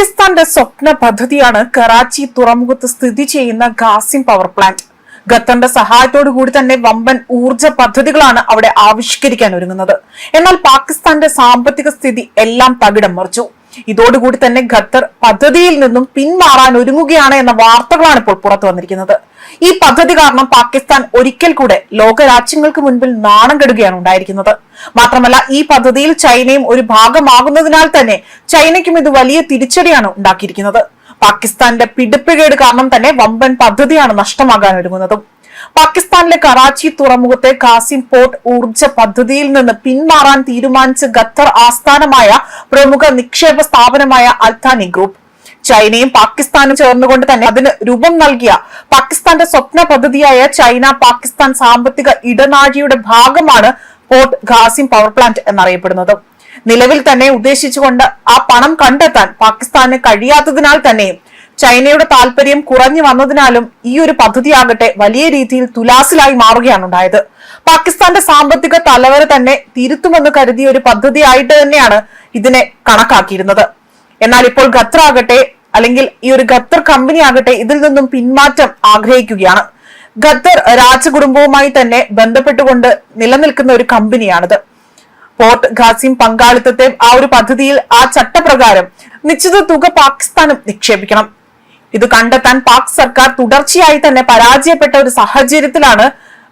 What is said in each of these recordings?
പാകിസ്ഥാന്റെ സ്വപ്ന പദ്ധതിയാണ് കറാച്ചി തുറമുഖത്ത് സ്ഥിതി ചെയ്യുന്ന ഗാസിം പവർ പ്ലാന്റ് ഖത്തറിന്റെ സഹായത്തോടു കൂടി തന്നെ വമ്പൻ ഊർജ പദ്ധതികളാണ് അവിടെ ആവിഷ്കരിക്കാൻ ഒരുങ്ങുന്നത്. എന്നാൽ പാകിസ്ഥാന്റെ സാമ്പത്തിക സ്ഥിതി എല്ലാം തകിടം മറിച്ചു. ഇതോടുകൂടി തന്നെ ഖത്തർ പദ്ധതിയിൽ നിന്നും പിന്മാറാൻ ഒരുങ്ങുകയാണ് എന്ന വാർത്തകളാണ് ഇപ്പോൾ പുറത്തു വന്നിരിക്കുന്നത്. ഈ പദ്ധതി കാരണം പാകിസ്ഥാൻ ഒരിക്കൽ കൂടെ ലോകരാജ്യങ്ങൾക്ക് മുൻപിൽ നാണം കെടുകയാണ് ഉണ്ടായിരിക്കുന്നത്. മാത്രമല്ല ഈ പദ്ധതിയിൽ ചൈനയും ഒരു ഭാഗമാകുന്നതിനാൽ തന്നെ ചൈനയ്ക്കും ഇത് വലിയ തിരിച്ചടിയാണ് ഉണ്ടാക്കിയിരിക്കുന്നത്. പാകിസ്ഥാന്റെ പിടിപ്പുകേട് കാരണം തന്നെ വമ്പൻ പദ്ധതിയാണ് നഷ്ടമാകാൻ ഒരുങ്ങുന്നതും. പാകിസ്ഥാനിലെ കറാച്ചി തുറമുഖത്തെ കാസിം പോർട്ട് ഊർജ പദ്ധതിയിൽ നിന്ന് പിന്മാറാൻ തീരുമാനിച്ച ഖത്തർ ആസ്ഥാനമായ പ്രമുഖ നിക്ഷേപ സ്ഥാപനമായ അൽത്താനി ഗ്രൂപ്പ്. ചൈനയും പാകിസ്ഥാനും ചേർന്നുകൊണ്ട് തന്നെ അതിന് രൂപം നൽകിയ പാകിസ്ഥാന്റെ സ്വപ്ന പദ്ധതിയായ ചൈന പാകിസ്ഥാൻ സാമ്പത്തിക ഇടനാഴിയുടെ ഭാഗമാണ് പോർട്ട് ഖാസിം പവർ പ്ലാന്റ് എന്നറിയപ്പെടുന്നത്. നിലവിൽ തന്നെ ഉദ്ദേശിച്ചുകൊണ്ട് ആ പണം കണ്ടെത്താൻ പാകിസ്ഥാന് കഴിയാത്തതിനാൽ തന്നെയും ചൈനയുടെ താല്പര്യം കുറഞ്ഞു വന്നതിനാലും ഈ ഒരു പദ്ധതിയാകട്ടെ വലിയ രീതിയിൽ തുലാസിലായി മാറുകയാണ് ഉണ്ടായത്. പാകിസ്ഥാന്റെ സാമ്പത്തിക തലവര തന്നെ തിരുത്തുമെന്ന് കരുതിയ ഒരു പദ്ധതിയായിട്ട് തന്നെയാണ് ഇതിനെ കണക്കാക്കിയിരുന്നത്. എന്നാൽ ഇപ്പോൾ ഖത്തർ ആകട്ടെ അല്ലെങ്കിൽ ഈ ഒരു ഖത്തർ കമ്പനി ആകട്ടെ ഇതിൽ നിന്നും പിന്മാറ്റം ആഗ്രഹിക്കുകയാണ്. ഖത്തർ രാജകുടുംബവുമായി തന്നെ ബന്ധപ്പെട്ടുകൊണ്ട് നിലനിൽക്കുന്ന ഒരു കമ്പനിയാണിത്. പോർട്ട് ഖാസിം പങ്കാളിത്തത്തെ ആ ഒരു പദ്ധതിയിൽ ആ ചട്ടപ്രകാരം നിശ്ചിത തുക പാകിസ്ഥാനും നിക്ഷേപിക്കണം. ഇത് കണ്ടെത്താൻ പാക് സർക്കാർ തുടർച്ചയായി തന്നെ പരാജയപ്പെട്ട ഒരു സാഹചര്യത്തിലാണ്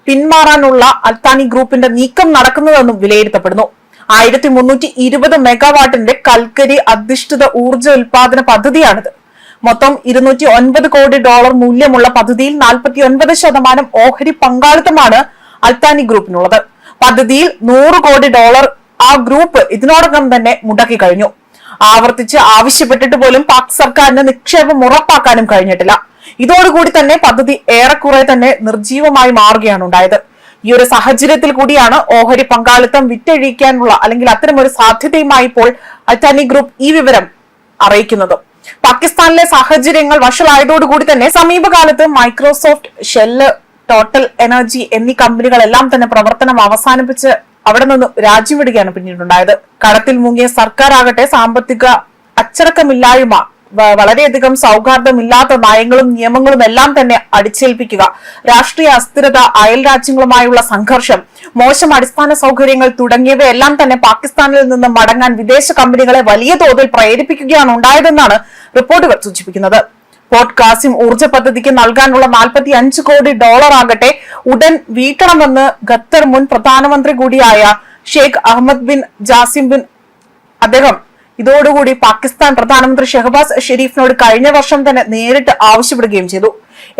പിന്മാറാനുള്ള അൽത്താനി ഗ്രൂപ്പിന്റെ നീക്കം നടക്കുന്നതെന്നും വിലയിരുത്തപ്പെടുന്നു. ആയിരത്തി മുന്നൂറ്റി ഇരുപത് മെഗാവാട്ടിന്റെ കൽക്കരി അധിഷ്ഠിത ഊർജ ഉൽപാദന പദ്ധതിയാണിത്. മൊത്തം ഇരുന്നൂറ്റി ഒൻപത് കോടി ഡോളർ മൂല്യമുള്ള പദ്ധതിയിൽ നാൽപ്പത്തി ഒൻപത് ശതമാനം ഓഹരി പങ്കാളിത്തമാണ് അൽത്താനി ഗ്രൂപ്പിനുള്ളത്. പദ്ധതിയിൽ നൂറ് കോടി ഡോളർ ആ ഗ്രൂപ്പ് ഇതിനോടകം തന്നെ മുടക്കി കഴിഞ്ഞു. ആവർത്തിച്ച് ആവശ്യപ്പെട്ടിട്ട് പോലും പാക് സർക്കാരിന് നിക്ഷേപം ഉറപ്പാക്കാനും കഴിഞ്ഞിട്ടില്ല. ഇതോടുകൂടി തന്നെ പദ്ധതി ഏറെക്കുറെ തന്നെ നിർജീവമായി മാറുകയാണ് ഉണ്ടായത്. ഈ ഒരു സാഹചര്യത്തിൽ കൂടിയാണ് ഓഹരി പങ്കാളിത്തം വിറ്റഴിക്കാനുള്ള അല്ലെങ്കിൽ അത്തരമൊരു സാധ്യതയുമായി ഇപ്പോൾ അറ്റാനി ഗ്രൂപ്പ് ഈ വിവരം അറിയിക്കുന്നത്. പാകിസ്ഥാനിലെ സാഹചര്യങ്ങൾ വഷളായതോടുകൂടി തന്നെ സമീപകാലത്ത് മൈക്രോസോഫ്റ്റ് ഷെല്ല് ടോട്ടൽ എനർജി എന്നീ കമ്പനികളെല്ലാം തന്നെ പ്രവർത്തനം അവസാനിപ്പിച്ച് അവിടെ നിന്ന് രാജിവിടുകയാണ് പിന്നീടുണ്ടായത്. കടത്തിൽ മുങ്ങിയ സർക്കാർ ആകട്ടെ സാമ്പത്തിക അച്ചടക്കമില്ലായ്മ വളരെയധികം സൗഹാർദ്ദമില്ലാത്ത നയങ്ങളും നിയമങ്ങളും എല്ലാം തന്നെ അടിച്ചേൽപ്പിക്കുക. രാഷ്ട്രീയ അസ്ഥിരത അയൽ രാജ്യങ്ങളുമായുള്ള സംഘർഷം മോശം അടിസ്ഥാന സൗകര്യങ്ങൾ തുടങ്ങിയവയെല്ലാം തന്നെ പാകിസ്ഥാനിൽ നിന്ന് മടങ്ങാൻ വിദേശ കമ്പനികളെ വലിയ തോതിൽ പ്രേരിപ്പിക്കുകയാണ് ഉണ്ടായതെന്നാണ് റിപ്പോർട്ടുകൾ സൂചിപ്പിക്കുന്നത്. പോർട്ട് കാസിം ഊർജ പദ്ധതിക്ക് നൽകാനുള്ള നാൽപ്പത്തി അഞ്ച് കോടി ഡോളർ ആകട്ടെ ഉടൻ വീട്ടണമെന്ന് ഖത്തർ മുൻ പ്രധാനമന്ത്രി കൂടിയായ Sheikh Ahmed bin Jassim bin അദ്ദേഹം. ഇതോടുകൂടി പാകിസ്ഥാൻ പ്രധാനമന്ത്രി ഷെഹബാസ് ഷെരീഫിനോട് കഴിഞ്ഞ വർഷം തന്നെ നേരിട്ട് ആവശ്യപ്പെടുകയും ചെയ്തു.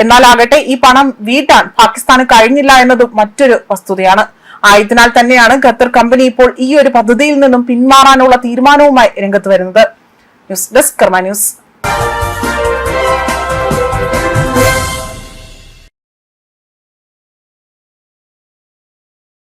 എന്നാൽ ആകട്ടെ ഈ പണം വീട്ടാൻ പാകിസ്ഥാന് കഴിഞ്ഞില്ല എന്നതും മറ്റൊരു വസ്തുതയാണ്. ആയതിനാൽ തന്നെയാണ് ഖത്തർ കമ്പനി ഇപ്പോൾ ഈ ഒരു പദ്ധതിയിൽ നിന്നും പിന്മാറാനുള്ള തീരുമാനവുമായി രംഗത്ത് വരുന്നത്. News desk news.